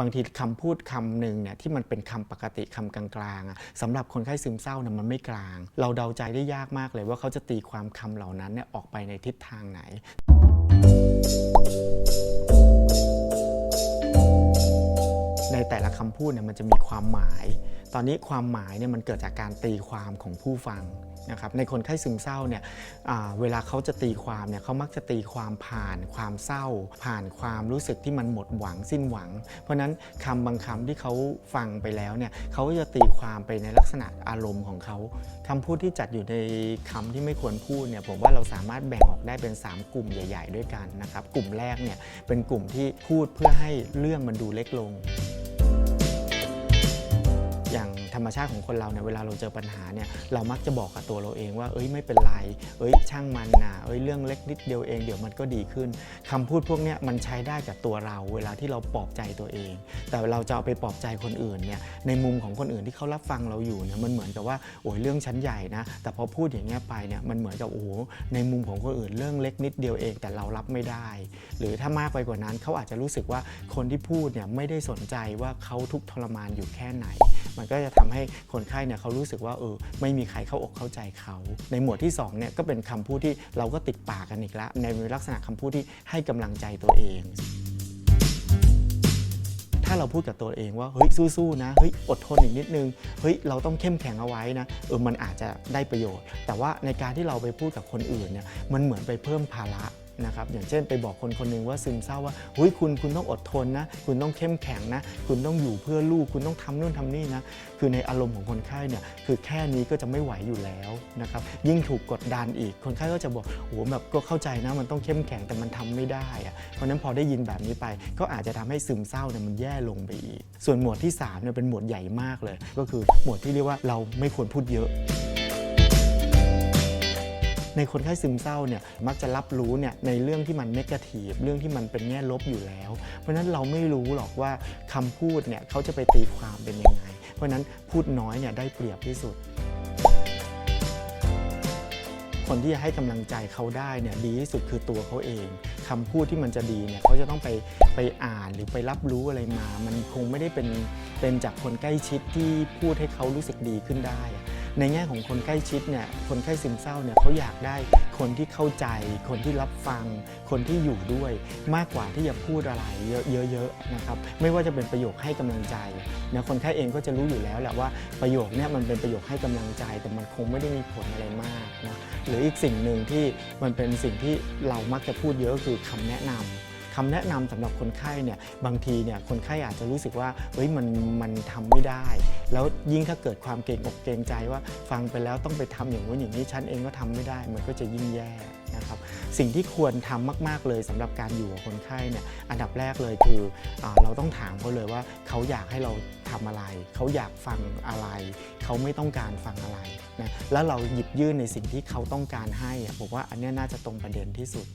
บางทีคำพูดคำหนึ่งเนี่ยที่มันเป็นคำปกติคำกลางๆอะสำหรับคนไข้ซึมเศร้าเนี่ยมันไม่กลาง เราเดาใจได้ยากมากเลยว่าเขาจะตีความคำเหล่านั้นเนี่ยออกไปในทิศทางไหน ในแต่ละคำพูดเนี่ยมันจะมีความหมาย ตอนนี้ความหมายเนี่ยมันเกิดจากการตีความของผู้ฟัง นะครับในคนไข้ซึมเศร้าเนี่ยเวลาเขาจะตีความเนี่ยเขามักจะตีความผ่านความเศร้า ผ่านความรู้สึกที่มันหมดหวังสิ้นหวัง เพราะฉะนั้นคำบางคำที่เขาฟังไปแล้วเนี่ยเขาจะตีความไปในลักษณะอารมณ์ของเขาคำพูดที่จัดอยู่ในคำที่ไม่ควรพูดเนี่ยผมว่าเราสามารถแบ่งออกได้เป็น 3 กลุ่มใหญ่ ๆ ด้วยกันนะครับกลุ่มแรกเนี่ยเป็นกลุ่มที่พูดเพื่อให้เรื่องมันดูเล็กลง ธรรมชาติของคนเราเนี่ยเวลาเราเจอปัญหาเนี่ยเรามักจะบอกกับตัวเราเองว่าเอ้ยไม่เป็นไร เอ้ยช่างมันนะเอ้ยเรื่องเล็กนิดเดียวเองเดี๋ยวมันก็ดีขึ้นคำพูดพวกเนี้ยมันใช้ได้กับตัวเรา เวลาที่เราปลอบใจตัวเอง แต่เราจะเอาไปปลอบใจคนอื่นเนี่ยในมุมของคนอื่นที่เขารับฟังเราอยู่เนี่ยมันเหมือนกับว่าโอ้ยเรื่องชั้นใหญ่นะแต่พอพูดอย่างเงี้ยไปเนี่ยมันเหมือนกับโอ้ในมุมของคนอื่นเรื่องเล็กนิดเดียวเอง แต่เรารับไม่ได้ หรือถ้ามากไปกว่านั้นเขาอาจจะรู้สึกว่าคนที่พูดเนี่ยไม่ได้สนใจว่าเขาทุกทรมานอยู่แค่ไหน มันก็จะทำให้คนไข้เนี่ยเขารู้สึกว่าเออไม่มีใครเข้าอกเข้าใจเขา ในหมวดที่2เนี่ยก็เป็นคำพูดที่เราก็ติดปากกันอีกแล้วในลักษณะคำพูดที่ให้กำลังใจตัวเองถ้าเราพูดกับตัวเองว่าเฮ้ยสู้ๆนะเฮ้ยอดทนอีกนิดนึงเฮ้ยเราต้องเข้มแข็งเอาไว้นะเออมันอาจจะได้ประโยชน์ แต่ว่าในการที่เราไปพูดกับคนอื่นเนี่ยมันเหมือนไปเพิ่มภาระ นะครับอย่างเช่นไปบอกคนคนหนึ่งว่าซึมเศร้าว่าเฮ้ยคุณคุณต้องอดทนนะ คุณต้องเข้มแข็งนะ คุณต้องอยู่เพื่อลูก คุณต้องทำนู่นทำนี่นะ คือในอารมณ์ของคนไข้เนี่ยคือแค่นี้ก็จะไม่ไหวอยู่แล้วนะครับยิ่งถูกกดดันอีกคนไข้ก็จะบอกโอ้โหแบบก็เข้าใจนะมันต้องเข้มแข็งแต่มันทำไม่ได้อะเพราะนั้นพอได้ยินแบบนี้ไป ก็อาจจะทำให้ซึมเศร้าเนี่ยมันแย่ลงไปอีก ส่วนหมวดที่3เนี่ยเป็นหมวดใหญ่มากเลย ก็คือหมวดที่เรียกว่าเราไม่ควรพูดเยอะ ในคนไข้ซึมเศร้าเนี่ยมักจะรับรู้เนี่ยในเรื่องที่มันเนกาทีฟเรื่องที่มันเป็นแง่ลบอยู่แล้ว เพราะฉะนั้นเราไม่รู้หรอกว่าคำพูดเนี่ยเขาจะไปตีความเป็นยังไง เพราะนั้นพูดน้อยเนี่ยได้เปรียบที่สุด คนที่จะให้กำลังใจเขาได้เนี่ยดีที่สุดคือตัวเขาเองคำพูดที่มันจะดีเนี่ยเขาจะต้องไปไปอ่านหรือไปรับรู้อะไรมา มันคงไม่ได้เป็นเป็นจากคนใกล้ชิดที่พูดให้เขารู้สึกดีขึ้นได้ ในแง่ของคนใกล้ชิดเนี่ยคนไข้ซึมเศร้าเนี่ยเขาอยากได้คนที่เข้าใจ คนที่รับฟัง คนที่อยู่ด้วย มากกว่าที่จะพูดอะไรเยอะๆนะครับไม่ว่าจะเป็นประโยคให้กำลังใจนะคนไข้เองก็จะรู้อยู่แล้วแหละว่าประโยคเนี่ยมันเป็นประโยคให้กำลังใจ แต่มันคงไม่ได้มีผลอะไรมากนะหรืออีกสิ่งหนึ่งที่มันเป็นสิ่งที่เรามักจะพูดเยอะก็คือคำแนะนำ คำแนะนำสำหรับคนไข้เนี่ยบางทีเนี่ยคนไข้อาจจะรู้สึกว่าเฮ้ยมันมันทำไม่ได้ แล้วยิ่งถ้าเกิดความเกรงอกเกรงใจว่าฟังไปแล้วต้องไปทำอย่างนู้นอย่างนี้ฉันเองก็ทำไม่ได้ มันก็จะยิ่งแย่นะครับสิ่งที่ควรทำมาก ๆ เลยสำหรับการอยู่กับคนไข้เนี่ยอันดับแรกเลยคืออเราต้องถามเขาเลยว่าเขาอยากให้เราทำอะไร เขาอยากฟังอะไร เขาไม่ต้องการฟังอะไรนะแล้วเราหยิบยื่นในสิ่งที่เขาต้องการให้อะผมว่าอันเนี้ยน่าจะตรงประเด็นที่สุด